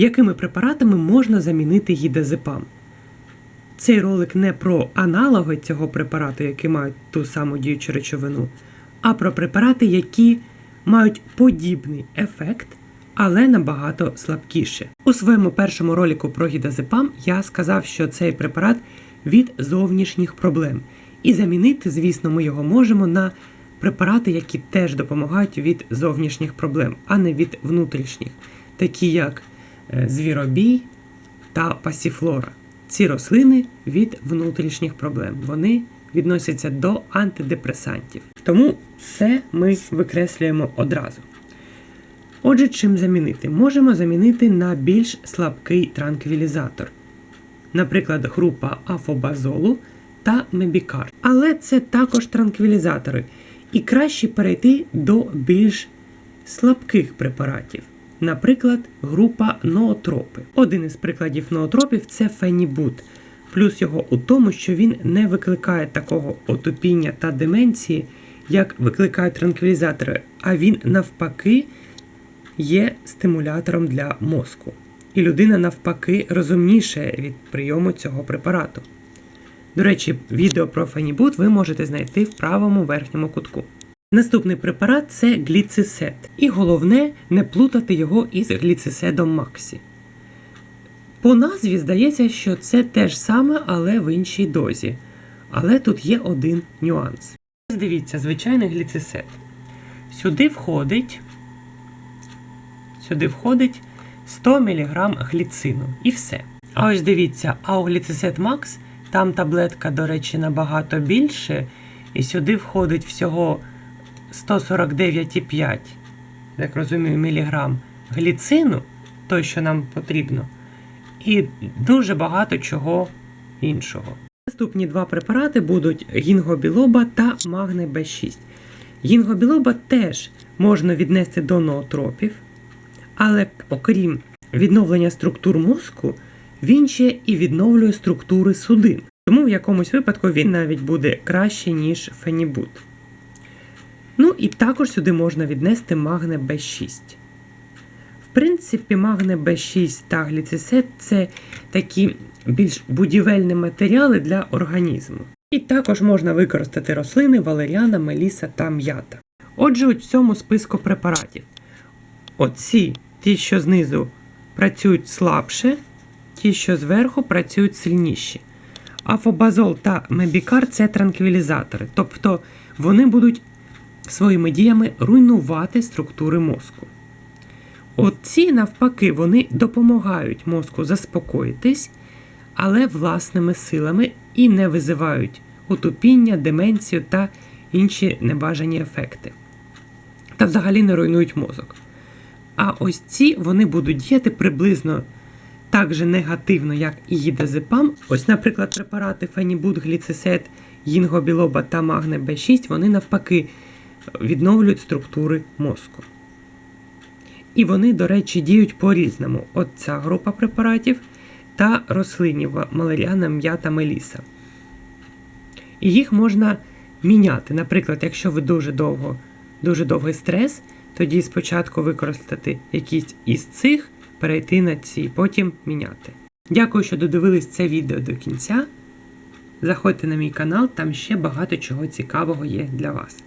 якими препаратами можна замінити гідазепам. Цей ролик не про аналоги цього препарату, які мають ту саму діючу речовину, а про препарати, які мають подібний ефект, але набагато слабкіше. У своєму першому ролику про гідазепам я сказав, що цей препарат від зовнішніх проблем. І замінити, звісно, ми його можемо на препарати, які теж допомагають від зовнішніх проблем, а не від внутрішніх, такі як звіробій та пасіфлора. Ці рослини від внутрішніх проблем. Вони відносяться до антидепресантів. Тому все ми викреслюємо одразу. Отже, чим замінити? Можемо замінити на більш слабкий транквілізатор, наприклад, група афобазолу та мебікар. Але це також транквілізатори, і краще перейти до більш слабких препаратів. Наприклад, група ноотропи. Один із прикладів ноотропів це фенібут. Плюс його у тому, що він не викликає такого отупіння та деменції, як викликають транквілізатори, а він навпаки є стимулятором для мозку. І людина навпаки розумніше від прийому цього препарату. До речі, відео про фенібут ви можете знайти в правому верхньому кутку. Наступний препарат це гліцисет. І головне не плутати його із гліциседом Максі. По назві здається, що це те ж саме, але в іншій дозі. Але тут є один нюанс. Дивіться, звичайний гліцисет. Сюди входить, сюди входить 100 мг гліцину і все. А ось дивіться, а у гліцисет Макс там таблетка, до речі, набагато більше, і сюди входить всього 149,5, як розумію, міліграм гліцину, той, що нам потрібно, і дуже багато чого іншого. Наступні два препарати будуть гінгобілоба та магне Б6. Гінгобілоба теж можна віднести до ноотропів, але окрім відновлення структур мозку, він ще і відновлює структури судин. Тому в якомусь випадку він навіть буде краще, ніж фенібут. Ну і також сюди можна віднести магне Б6. В принципі, магне Б6 та гліцисет це такі більш будівельні матеріали для організму. І також можна використати рослини валеріана, меліса та м'ята. Отже, у цьому списку препаратів. Оці, ті, що знизу працюють слабше, ті, що зверху працюють сильніші. Афобазол та мебікар це транквілізатори, тобто вони будуть своїми діями руйнувати структури мозку. Оці, навпаки, вони допомагають мозку заспокоїтись, але власними силами і не визивають утопіння, деменцію та інші небажані ефекти. Та взагалі не руйнують мозок. А ось ці вони будуть діяти приблизно так же негативно, як і їдазепам. Ось, наприклад, препарати фенібут, гліцисет, гінгобілоба та магне Б6, вони навпаки відновлюють структури мозку. І вони, до речі, діють по-різному. От ця група препаратів та рослинні малеріана, м'ята, меліса. І їх можна міняти. Наприклад, якщо ви дуже довго, дуже довгий стрес, тоді спочатку використати якісь із цих, перейти на ці, потім міняти. Дякую, що додивились це відео до кінця. Заходьте на мій канал, там ще багато чого цікавого є для вас.